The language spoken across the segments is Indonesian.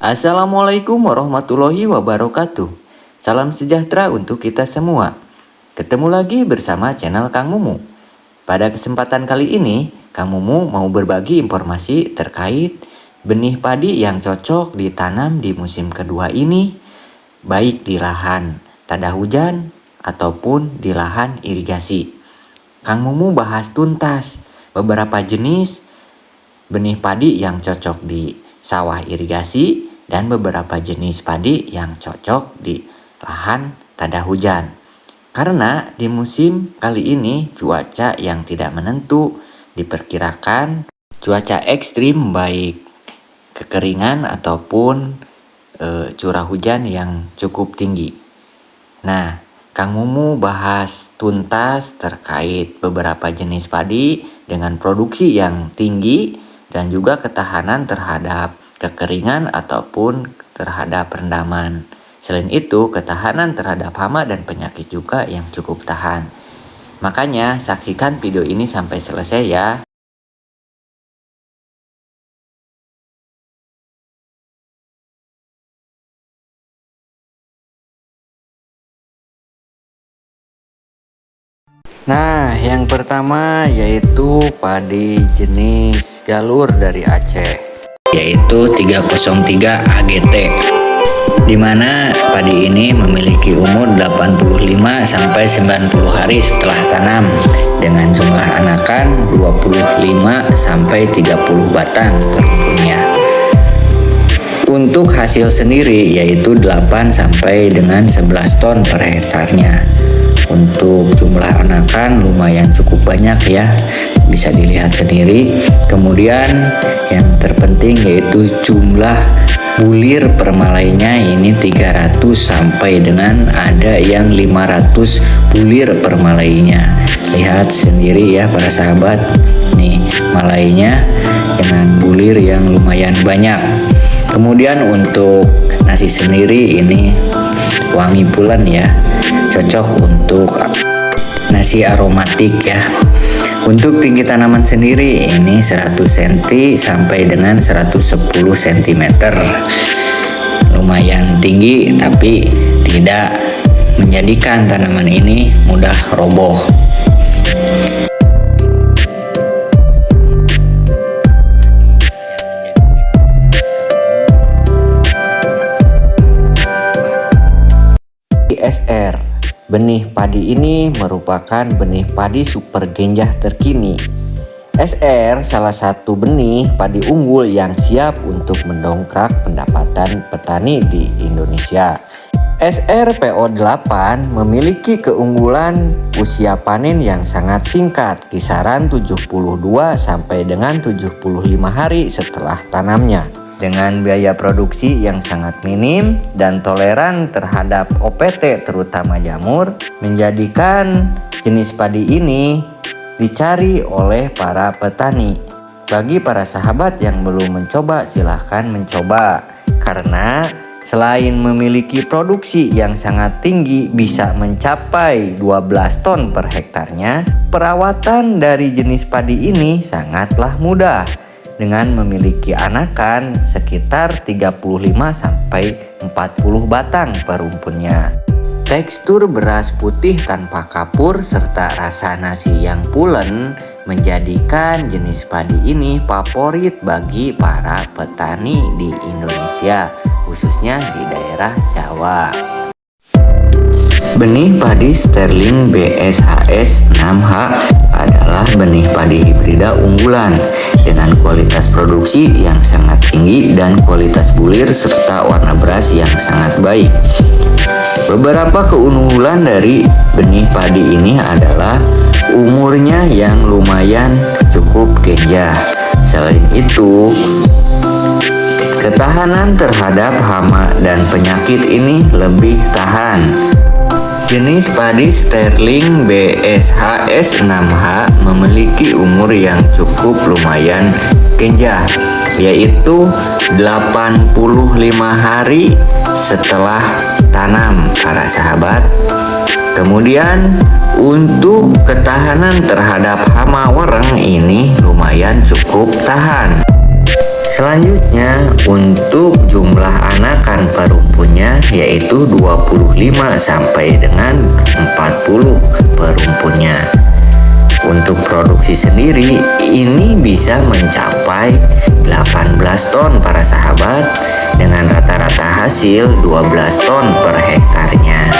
Assalamualaikum warahmatullahi wabarakatuh. Salam sejahtera untuk kita semua. Ketemu lagi bersama channel Kang Mumu. Pada kesempatan kali ini, Kang Mumu mau berbagi informasi terkait benih padi yang cocok ditanam di musim kedua ini, baik di lahan tada hujan ataupun di lahan irigasi. Kang Mumu bahas tuntas beberapa jenis benih padi yang cocok di sawah irigasi dan beberapa jenis padi yang cocok di lahan tada hujan. Karena di musim kali ini cuaca yang tidak menentu diperkirakan cuaca ekstrim baik kekeringan ataupun e, curah hujan yang cukup tinggi. Nah, Kang Mumu bahas tuntas terkait beberapa jenis padi dengan produksi yang tinggi dan juga ketahanan terhadap kekeringan ataupun terhadap rendaman. Selain itu, ketahanan terhadap hama dan penyakit juga yang cukup tahan. Makanya, saksikan video ini sampai selesai ya. Nah, yang pertama yaitu padi jenis galur dari Aceh, yaitu 303 AGT di mana padi ini memiliki umur 85 sampai 90 hari setelah tanam dengan jumlah anakan 25 sampai 30 batang per rumputnya. Untuk hasil sendiri yaitu 8 sampai dengan 11 ton per hektarnya. Untuk jumlah anakan lumayan cukup banyak ya, bisa dilihat sendiri. Kemudian yang terpenting yaitu jumlah bulir permalainya ini 300 sampai dengan ada yang 500 bulir permalainya. Lihat sendiri ya para sahabat. Nih malainya dengan bulir yang lumayan banyak. Kemudian untuk nasi sendiri ini wangi pulen ya. Cocok untuk nasi aromatik ya untuk tinggi tanaman sendiri ini 100 cm sampai dengan 110 cm. Lumayan tinggi tapi tidak menjadikan tanaman ini mudah roboh. SR Benih padi ini merupakan benih padi super genjah terkini. SR salah satu benih padi unggul yang siap untuk mendongkrak pendapatan petani di Indonesia. SR PO8 memiliki keunggulan usia panen yang sangat singkat, kisaran 72 sampai dengan 75 hari setelah tanamnya dengan biaya produksi yang sangat minim dan toleran terhadap OPT terutama jamur menjadikan jenis padi ini dicari oleh para petani. Bagi para sahabat yang belum mencoba silahkan mencoba karena selain memiliki produksi yang sangat tinggi bisa mencapai 12 ton per hektarnya, perawatan dari jenis padi ini sangatlah mudah dengan memiliki anakan sekitar 35 sampai 40 batang per rumpunnya. Tekstur beras putih tanpa kapur serta rasa nasi yang pulen menjadikan jenis padi ini favorit bagi para petani di Indonesia, khususnya di daerah Jawa. Benih padi sterling BSHS 6H adalah benih padi hibrida unggulan dengan kualitas produksi yang sangat tinggi dan kualitas bulir serta warna beras yang sangat baik. Beberapa keunggulan dari benih padi ini adalah umurnya yang lumayan cukup genjah. Selain itu, ketahanan terhadap hama dan penyakit ini lebih tahan. Jenis padi sterling BSHS 6H memiliki umur yang cukup lumayan genjah yaitu 85 hari setelah tanam para sahabat. Kemudian untuk ketahanan terhadap hama wereng ini lumayan cukup tahan Selanjutnya untuk jumlah anakan perumpunnya yaitu 25 sampai dengan 40 perumpunnya. Untuk produksi sendiri ini bisa mencapai 18 ton para sahabat dengan rata-rata hasil 12 ton per hektarnya.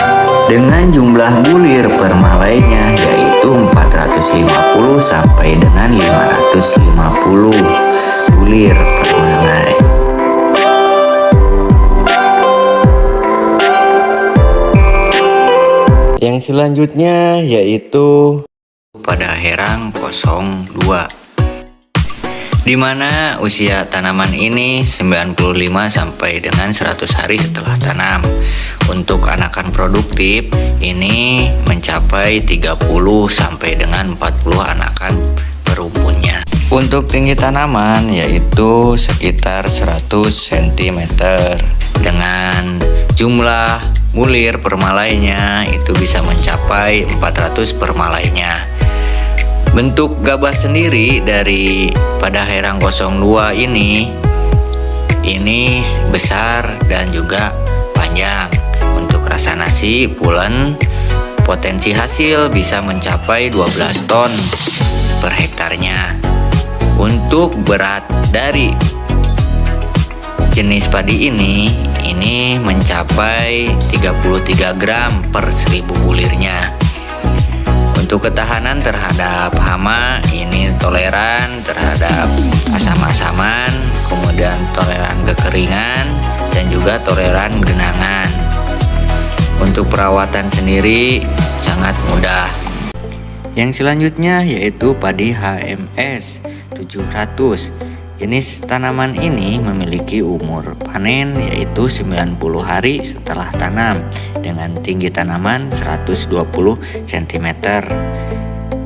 Dengan jumlah bulir per malainya yaitu 450 sampai dengan 550 bulir per malai. Yang selanjutnya yaitu pada herang 02 di mana usia tanaman ini 95 sampai dengan 100 hari setelah tanam. Untuk anakan produktif ini mencapai 30 sampai dengan 40 anakan perumpunnya. Untuk tinggi tanaman yaitu sekitar 100 cm dengan jumlah mulir permalainya itu bisa mencapai 400 permalainya. Bentuk gabah sendiri dari pada herang 02 ini ini besar dan juga panjang. Untuk rasa nasi pulen potensi hasil bisa mencapai 12 ton per hektarnya. Untuk berat dari jenis padi ini ini mencapai 33 gram per 1000 bulirnya. Untuk ketahanan terhadap hama ini toleran terhadap asam-asaman, kemudian toleran kekeringan dan juga toleran genangan. Untuk perawatan sendiri sangat mudah. Yang selanjutnya yaitu padi HMS 700. Jenis tanaman ini memiliki umur panen yaitu 90 hari setelah tanam dengan tinggi tanaman 120 cm.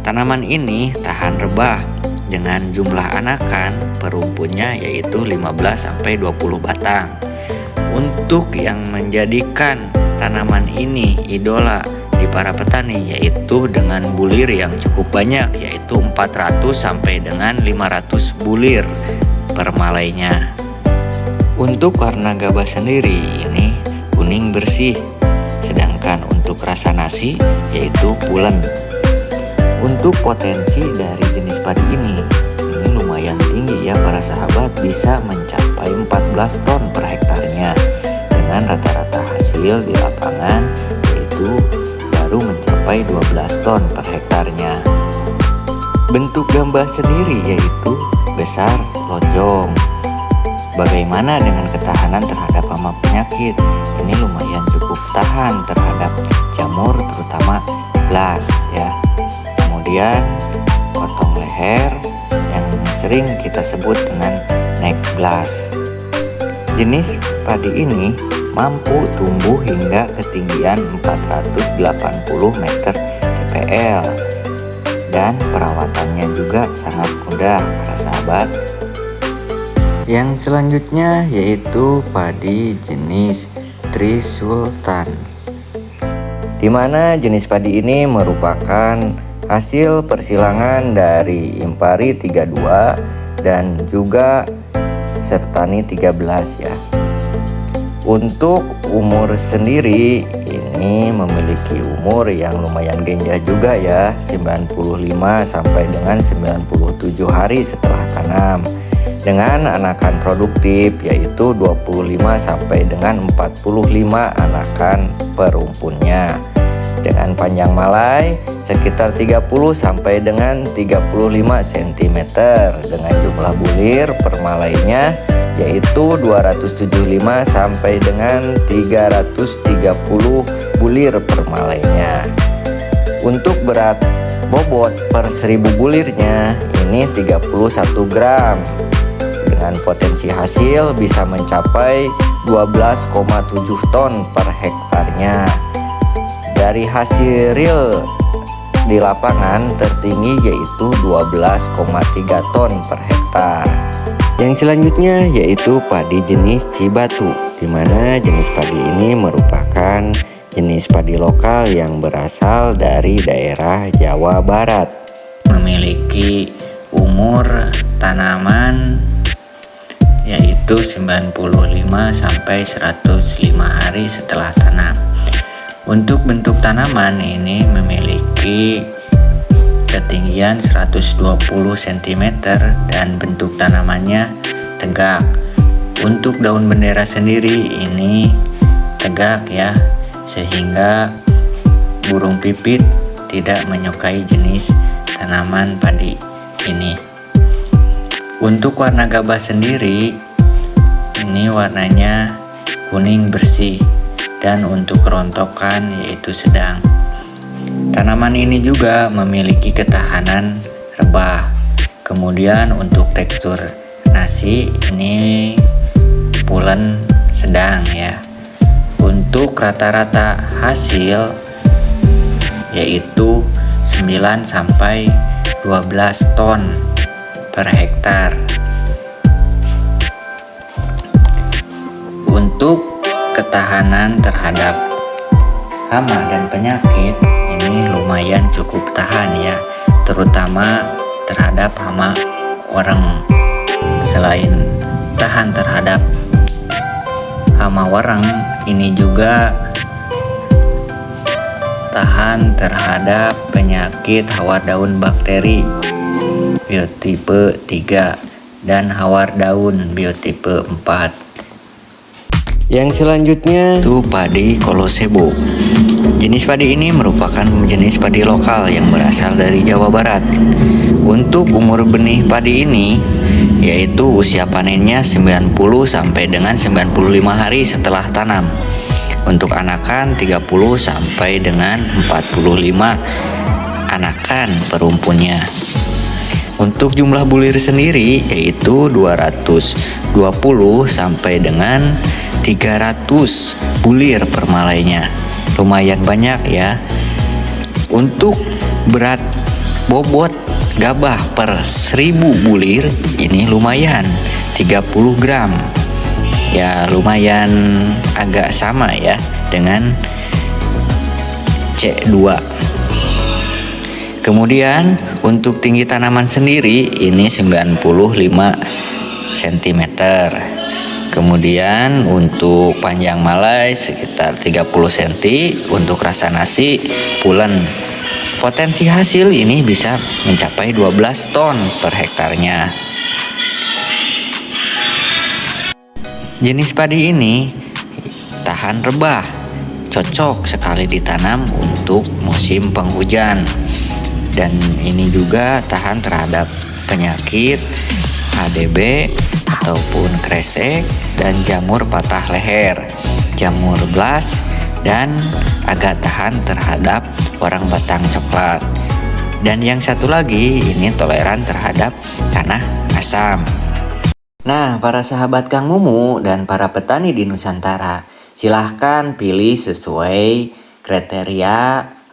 Tanaman ini tahan rebah dengan jumlah anakan perumpunnya yaitu 15 sampai 20 batang. Untuk yang menjadikan tanaman ini idola di para petani yaitu dengan bulir yang cukup banyak yaitu 400 sampai dengan 500 bulir per malainya. Untuk warna gabah sendiri ini kuning bersih Sedangkan untuk rasa nasi yaitu pulen. Untuk potensi dari jenis padi ini, ini lumayan tinggi ya para sahabat bisa mencapai 14 ton per hektarnya dengan rata-rata hasil di lapangan yaitu baru mencapai 12 ton per hektarnya. Bentuk gambah sendiri yaitu besar lonjong Bagaimana dengan ketahanan terhadap hama penyakit? Ini lumayan cukup tahan terhadap jamur terutama blas ya. Kemudian potong leher yang sering kita sebut dengan neck blast. Jenis padi ini mampu tumbuh hingga ketinggian 480 meter dpl dan perawatannya juga sangat mudah para sahabat yang selanjutnya yaitu padi jenis Trisultan. Di mana jenis padi ini merupakan hasil persilangan dari Impari 32 dan juga Sertani 13 ya. Untuk umur sendiri ini memiliki umur yang lumayan genjah juga ya 95 sampai dengan 97 hari setelah tanam. Dengan anakan produktif yaitu 25 sampai dengan 45 anakan perumpunnya. Dengan panjang malai sekitar 30 sampai dengan 35 cm dengan jumlah bulir per malainya yaitu 275 sampai dengan 330 bulir per malainya untuk berat bobot per 1000 bulirnya ini 31 gram dengan potensi hasil bisa mencapai 12,7 ton per hektarnya. Dari hasil real di lapangan tertinggi yaitu 12,3 ton per hektar. Yang selanjutnya yaitu padi jenis Cibatu, di mana jenis padi ini merupakan jenis padi lokal yang berasal dari daerah Jawa Barat. Memiliki umur tanaman yaitu 95 sampai 105 hari setelah tanam. Untuk bentuk tanaman ini memiliki ketinggian 120 cm dan bentuk tanamannya tegak. Untuk daun bendera sendiri ini tegak ya, sehingga burung pipit tidak menyukai jenis tanaman padi ini. Untuk warna gabah sendiri, ini warnanya kuning bersih dan untuk kerontokan yaitu sedang. Tanaman ini juga memiliki ketahanan rebah. Kemudian untuk tekstur nasi ini pulen sedang ya. Untuk rata-rata hasil yaitu 9 sampai 12 ton per hektar. Untuk ketahanan terhadap hama dan penyakit ini lumayan cukup tahan ya, terutama terhadap hama wareng. Selain tahan terhadap hama wareng, ini juga tahan terhadap penyakit hawar daun bakteri biotipe 3 dan hawar daun biotipe 4. Yang selanjutnya itu padi kolosebo. Jenis padi ini merupakan jenis padi lokal yang berasal dari Jawa Barat. Untuk umur benih padi ini yaitu usia panennya 90 sampai dengan 95 hari setelah tanam untuk anakan 30 sampai dengan 45 anakan perumpunnya. Untuk jumlah bulir sendiri yaitu 220 sampai dengan 300 bulir per malainya. Lumayan banyak ya. Untuk berat bobot gabah per 1000 bulir ini lumayan 30 gram. Ya lumayan agak sama ya dengan C2 kemudian untuk tinggi tanaman sendiri ini 95 cm kemudian untuk panjang malai sekitar 30 cm untuk rasa nasi pulen potensi hasil ini bisa mencapai 12 ton per hektarnya Jenis padi ini tahan rebah, cocok sekali ditanam untuk musim penghujan. Dan ini juga tahan terhadap penyakit HDB ataupun kresek dan jamur patah leher, jamur blas dan agak tahan terhadap orang batang coklat. Dan yang satu lagi ini toleran terhadap tanah asam. Nah, para sahabat Kang Mumu dan para petani di Nusantara, silahkan pilih sesuai kriteria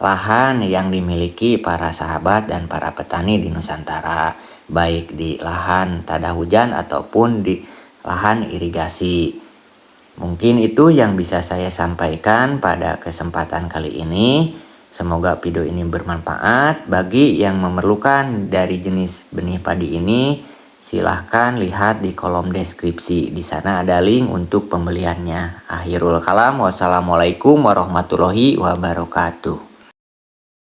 lahan yang dimiliki para sahabat dan para petani di Nusantara, baik di lahan tada hujan ataupun di lahan irigasi. Mungkin itu yang bisa saya sampaikan pada kesempatan kali ini. Semoga video ini bermanfaat bagi yang memerlukan dari jenis benih padi ini Silahkan lihat di kolom deskripsi. Di sana ada link untuk pembeliannya. Akhirul kalam. Wassalamualaikum warahmatullahi wabarakatuh.